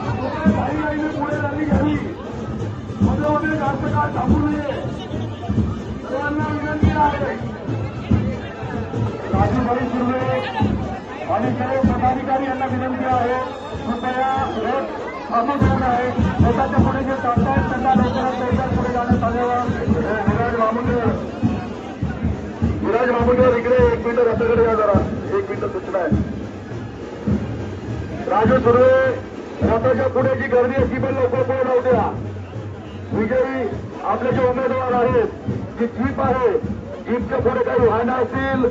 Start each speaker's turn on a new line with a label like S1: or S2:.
S1: पुढे झाली घ्यावी मध्ये जास्त काळ थांबू नये सर्वांना विनंती आहे राजूभाई सुर्वे आणि सर्व पदाधिकारी यांना विनंती आहे कृपया रथ रथाच्या पुढे जे चालतायत त्यांना लवकरात लवकर पुढे जाण्यात आल्यावर विराज मामुंडे विराज मामुंडेवर इकडे एक मिनिट रथाकडे या जरा एक मिनिट सूचना आहे राजू सुर्वे स्वतःच्या पुण्याची जी गर्दी अशी पण लवकर पुढे नव्हत्या विजयी आपले जे उमेदवार आहेत जी जीप आहे. जीपच्या पुढे काही वाहनं असतील